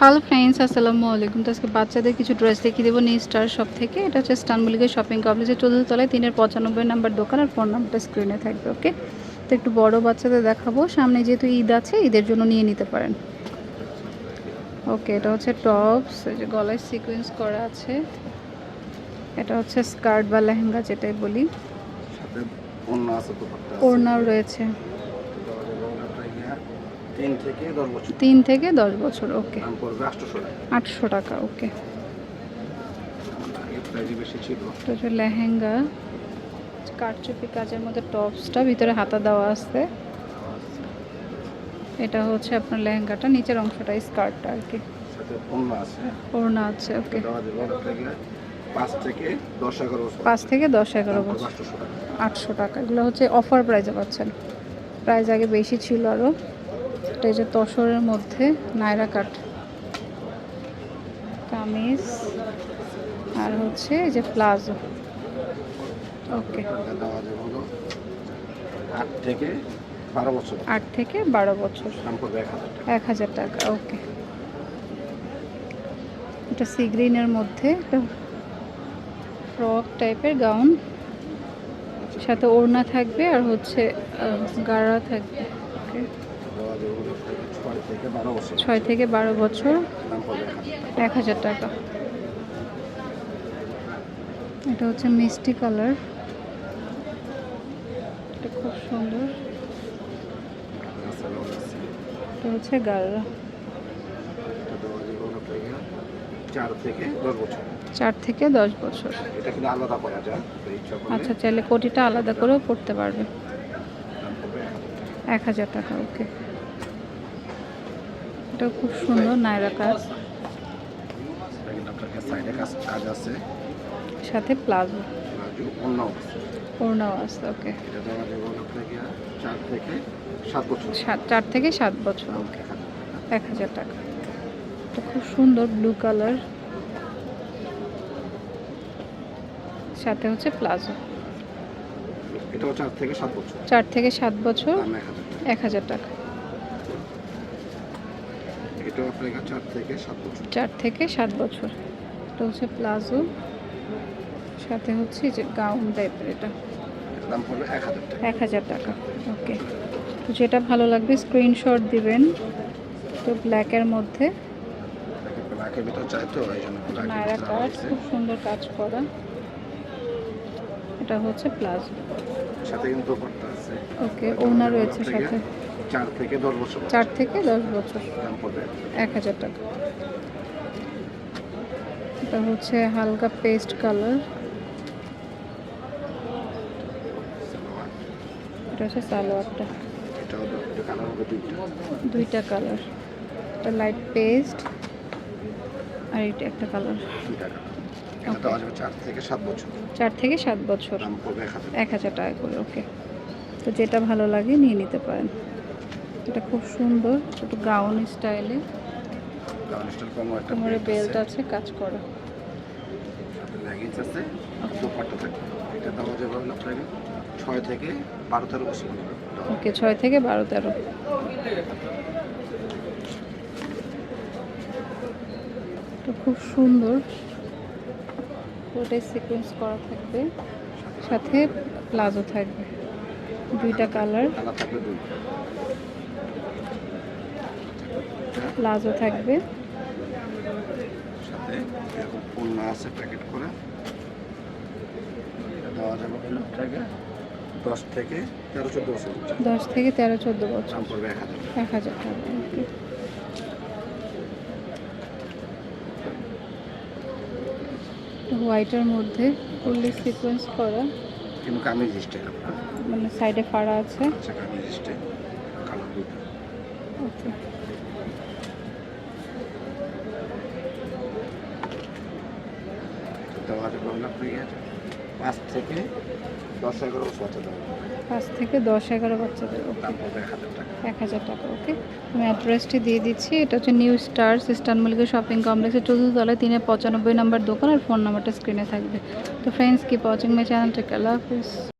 Hello friends আসসালামু আলাইকুম। তো আজকে বাচ্চাদের কিছু ড্রেস দেখিয়ে দেবো নিউ স্টার শপ থেকে। এটা হচ্ছে স্টানবুলিকের শপিং কমপ্লেক্সের চতুর্থ তলায় তিনের পঁচানব্বই নাম্বার দোকান আর ফোন নাম্বারটা স্ক্রিনে থাকবে ওকে তো একটু বড় বাচ্চাদের দেখাবো। সামনে যেহেতু ঈদ আছে ঈদের জন্য নিয়ে নিতে পারেন। ওকে এটা হচ্ছে টপস এই যে গলায় সিকোয়েন্স করা আছে। এটা হচ্ছে স্কার্ট বা লেহেঙ্গা যেটাই বলি। ওড়নাও রয়েছে। তিন থেকে দশ বছর। তিন থেকে দশ বছর ওকে। আটশো টাকা ওকে। লেহেঙ্গা কারচুপি কাজের মধ্যে টপসটা ভিতরে হাতা দেওয়া আছে। এটা হচ্ছে আপনার লেহেঙ্গাটা নিচের অংশটা স্কার্টটা আর কি। ওড়না আছে। ওকে। পাঁচ থেকে দশ এগারো বছর। পাঁচ থেকে দশ এগারো বছর। আটশো টাকা। এগুলো হচ্ছে অফার প্রাইসে পাচ্ছেন। প্রাইস আগে বেশি ছিল আরও এই যে তসরের মধ্যে নায়রা কাট কামিজ আর হচ্ছে এই যে প্লাজো। ওকে। আট থেকে বারো বছর। আট থেকে বারো বছর। এক হাজার টাকা। ওকে। এটা সি গ্রিনের মধ্যে একটা ফ্রক টাইপের গাউন। সাথে ওড়না থাকবে আর হচ্ছে গাড়া থাকবে। ওকে। ছয় থেকে বারো বছর। এক হাজার টাকা। এটা হচ্ছে মিষ্টি কালার। এটা খুব সুন্দর। এটা হচ্ছে ইয়া চার থেকে দশ বছর। আচ্ছা চাইলে কোটিটা আলাদা করেও পড়তে পারবে। এক হাজার টাকা ওকে। এটা খুব সুন্দর নায়রা কাজ। আছে সাথে প্লাজো। প্লাজো ওড়নাও আছে ওকে চার থেকে সাত বছর এক হাজার টাকা। এটা খুব সুন্দর ব্লু কালার। সাথে হচ্ছে প্লাজো। এটাও চার থেকে সাত বছর। চার থেকে সাত বছর এক হাজার টাকা। এটাও আপনাকে চার থেকে সাত বছর। চার থেকে সাত বছর। এটা হচ্ছে প্লাজো। সাথে হচ্ছে যে গাউন টাইপের এটা। দাম পড়বে এক হাজার টাকা। ওকে। তো যেটা ভালো লাগবে স্ক্রিনশট দিবেন। তো ব্ল্যাকের মধ্যে। ব্ল্যাকের ভিতর চাই তো এই জন্য নায়রা কাজ খুব সুন্দর কাজ করা। এটা হচ্ছে প্লাজো। সাথে কিন্তু ওকে ওনা রয়েছে সাথে। চার থেকে দশ বছর চার থেকে দশ বছর। এক হাজার টাকা। এটা হচ্ছে হালকা পেস্ট কালার। এটা হচ্ছে সালোয়ারটা। দুইটা। কালার। এটা লাইট পেস্ট আর এটা একটা কালার। চার থেকে সাত বছর। চার থেকে সাত বছর। এক হাজার টাকা করে ওকে তো যেটা ভালো লাগে নিয়ে নিতে পারেন। এটা খুব সুন্দর একটু গাউন স্টাইলে। ডাউন স্টাইল কম একটা কোমরে বেল্ট আছে, কাজ করা। সাথে লেগিংস আছে দোপাট্টা থাকে এটা দেওয়া যাবে হলো আপনাকে ছয় থেকে বারো তেরো বছর ওকে ছয় থেকে বারো তেরো। খুব সুন্দর। ওটাই সিকোয়েন্স করা থাকবে। সাথে প্লাজো থাকবে। দুইটা কালার প্লাজো থাকবে। সাথে এরকম পণ্য আছে প্যাকেট করে। দেওয়া যাবে হলো আপনাকে দশ থেকে তেরো চোদ্দ বছর। দশ থেকে তেরো চোদ্দ বছর। দাম পড়বে এক হাজার এক হাজার টাকা হোয়াইটের মধ্যে ফুললি সিকোয়েন্স করা। কিন্তু কামিজ স্টাইল মানে সাইডে ফাড়া আছে। আচ্ছা কামিজ স্টাইল কালার দুটো। ওকে। দেওয়া পাঁচ থেকে দশ এগারো বাচ্চা দেওয়া পাঁচ থেকে দশ এগারো বাচ্চাদের ওকে এক হাজার টাকা। ওকে আমি অ্যাড্রেসটি দিয়ে দিচ্ছি এটা হচ্ছে নিউ স্টার সিস্টান মলিকের শপিং কমপ্লেক্সের চতুর্থ তলায় তিনে পঁচানব্বই নাম্বার দোকান আর ফোন নাম্বারটা স্ক্রিনে থাকবে। তো friends keep watching my channel take Allah Hafiz